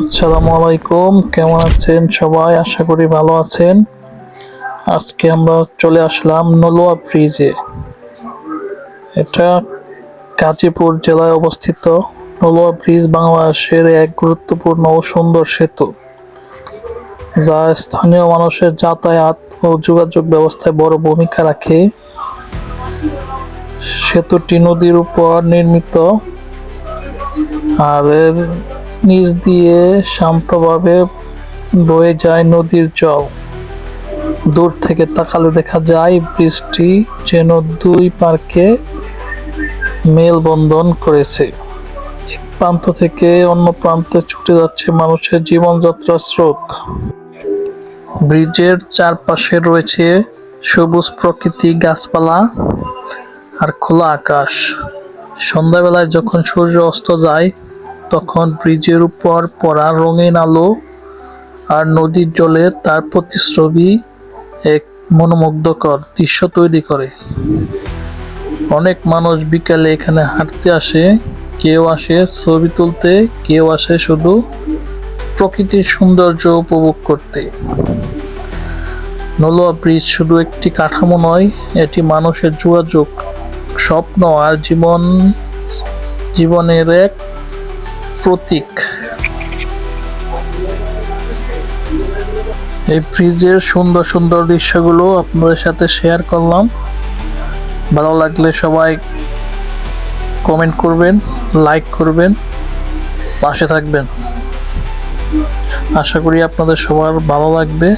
আসসালামু আলাইকুম কেমন আছেন সবাই? আশা করি ভালো আছেন। আজকে আমরা চলে আসলাম নলোয়া ব্রিজে। এটা গাজীপুর জেলায় অবস্থিত। নলোয়া ব্রিজ বাংলাদেশের এক গুরুত্বপূর্ণ ও সুন্দর সেতু, যা স্থানীয় মানুষের যাতায়াত ও যোগাযোগ ব্যবস্থায় বড় ভূমিকা রাখে। সেতুটি নদীর উপর নির্মিত। আর নিচ দিয়ে শান্তভাবে বয়ে যায় নদীর জল। দূর থেকে তাকালে দেখা যায় বৃষ্টি যেন দুই পার্কে মেলবন্ধন করেছে। এক প্রান্ত থেকে অন্য প্রান্তে ছুটে যাচ্ছে মানুষের জীবনযাত্রার স্রোত। ব্রিজের চারপাশে রয়েছে সবুজ প্রকৃতি, গাছপালা আর খোলা আকাশ। সন্ধ্যাবেলায় যখন সূর্য অস্ত যায় তখন ব্রিজের উপর পড়া রঙিন আলো আর নদীর জলে তার প্রতিচ্ছবি এক মনোমুগ্ধকর দৃশ্য তৈরি করে। অনেক মানুষ বিকালে এখানে হাঁটতে আসে, কেউ আসে ছবি তুলতে, কেউ আসে শুধু প্রকৃতির সৌন্দর্য উপভোগ করতে। নলোয়া ব্রিজ শুধু একটি কাঠামো নয়, এটি মানুষের যোগাযোগ, স্বপ্ন আর জীবন, জীবনের এক প্রতীক। এই ফ্রিজের সুন্দর সুন্দর দৃশ্যগুলো আপনাদের সাথে শেয়ার করলাম। ভালো লাগলে সবাই কমেন্ট করবেন লাইক করবেন, পাশে থাকবেন। আশা করি আপনাদের সবার ভালো লাগবে।